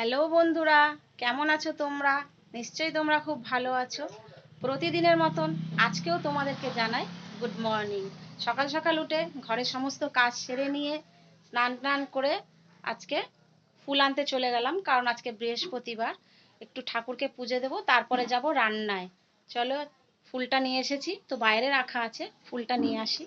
Hello বন্ধুরা, কেমন আছো তোমরা? নিশ্চয়ই তোমরা খুব ভালো আছো। প্রতিদিনের মতন আজকেও তোমাদেরকে জানাই গুড মর্নিং সকাল সকাল উঠে ঘরের সমস্ত কাজ সেরে নিয়ে স্নান টান করে আজকে ফুল আনতে চলে গেলাম, কারণ আজকে বৃহস্পতিবার। একটু ঠাকুরকে পুজো দেবো, তারপরে যাব রান্নায়। চলো, ফুলটা নিয়ে এসেছি, তো বাইরে রাখা আছে, ফুলটা নিয়ে আসি।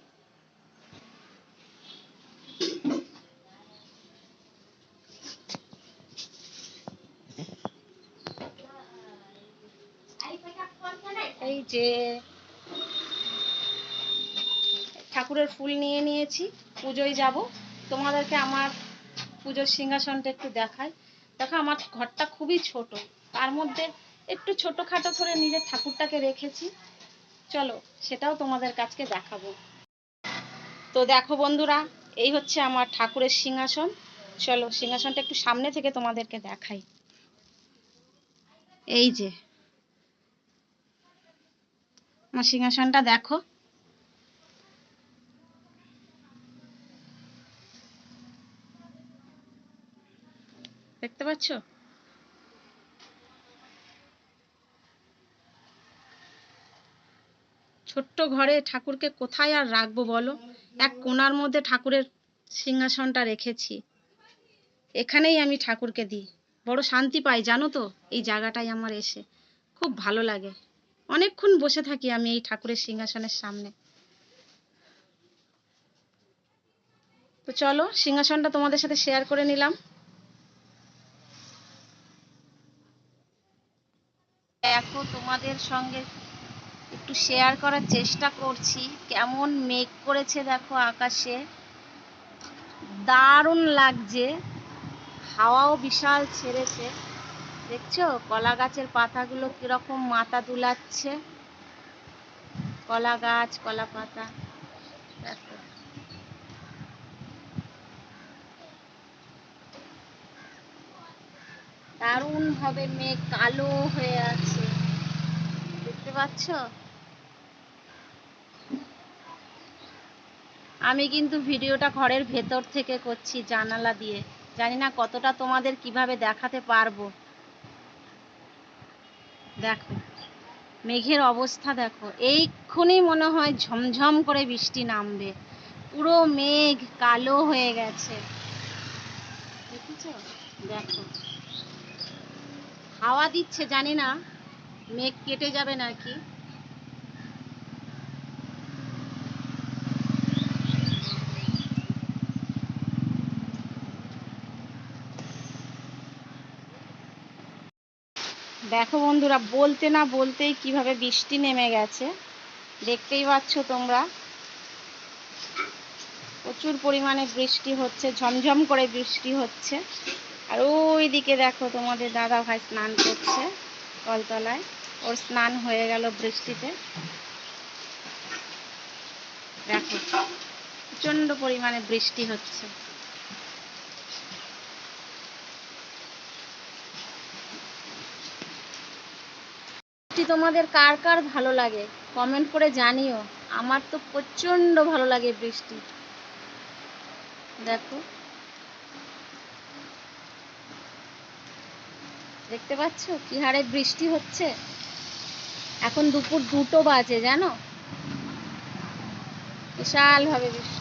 যে ঠাকুরের ফুল নিয়ে নিয়েছি, পুজোয় যাব। তোমাদেরকে আমার পুজোর সিংহাসনটা একটু দেখাই। দেখো, আমার ঘরটা খুবই ছোট। তার মধ্যে একটু ছোটখাটো করে নিজের ঠাকুরটাকে রেখেছি। চলো, সেটাও তোমাদের কাছকে দেখাবো। তো দেখো বন্ধুরা, এই হচ্ছে আমার ঠাকুরের সিংহাসন। চলো, সিংহাসনটা একটু সামনে থেকে তোমাদেরকে দেখাই। এই যে আমার সিংহাসনটা দেখো। দেখতে পাচ্ছ? ছোট্ট ঘরে ঠাকুরকে কোথায় আর রাখব বলো? এক কোনার মধ্যে ঠাকুরের সিংহাসনটা রেখেছি। এখানেই আমি ঠাকুরকে দিই। বড় শান্তি পাই, জানো তো? এই জায়গাটায় আমার এসে। খুব ভালো লাগে। অনেকক্ষণ বসে থাকি আমি এই ঠাকুরের সিংহাসনের সামনে। তো চলো, সিংহাসনটা তোমাদের সাথে শেয়ার করে নিলাম। দেখো, তোমাদের সঙ্গে একটু শেয়ার করার চেষ্টা করছি। কেমন মেঘ করেছে দেখো আকাশে। দারুণ লাগছে। হাওয়াও বিশাল ছেড়েছে। দেখছ? কলা গাছের পাতাগুলো কীরকম মাথা দুলাচ্ছে। কলা গাছ, কলা পাতা। দেখো। দারুণ ভাবে মেঘ কালো হয়ে আছে। দেখতে পাচ্ছ? আমি কিন্তু ভিডিওটা ঘরের ভেতর থেকে করছি জানালা দিয়ে। জানি না কতটা তোমাদের কীভাবে দেখাতে পারব। দেখো, মেঘের অবস্থা দেখো। এইক্ষুনি মনে হয় ঝমঝম করে বৃষ্টি নামবে। পুরো মেঘ কালো হয়ে গেছে। দেখো। হাওয়া দিচ্ছে, জানি না। মেঘ কেটে যাবে নাকি? দেখো বন্ধুরা, বলতে না বলতেই কীভাবে বৃষ্টি নেমে গেছে। দেখতেই পাচ্ছ তোমরা। প্রচুর পরিমাণে বৃষ্টি হচ্ছে, ঝমঝম করে বৃষ্টি হচ্ছে। আর ওই দিকে দেখো তোমাদের দাদা ভাই স্নান করছে কলতলায়। ওর স্নান হয়ে গেল বৃষ্টিতে। দেখো প্রচণ্ড পরিমাণে বৃষ্টি হচ্ছে। বৃষ্টি তোমাদের কার কার ভালো লাগে? কমেন্ট করে জানিও। আমার তো প্রচণ্ড ভালো লাগে বৃষ্টি। দেখো। দেখতে পাচ্ছ? কি হারে বৃষ্টি হচ্ছে? এখন দুপুর দুটো বাজে, জানো? বিশাল ভাবে বৃষ্টি।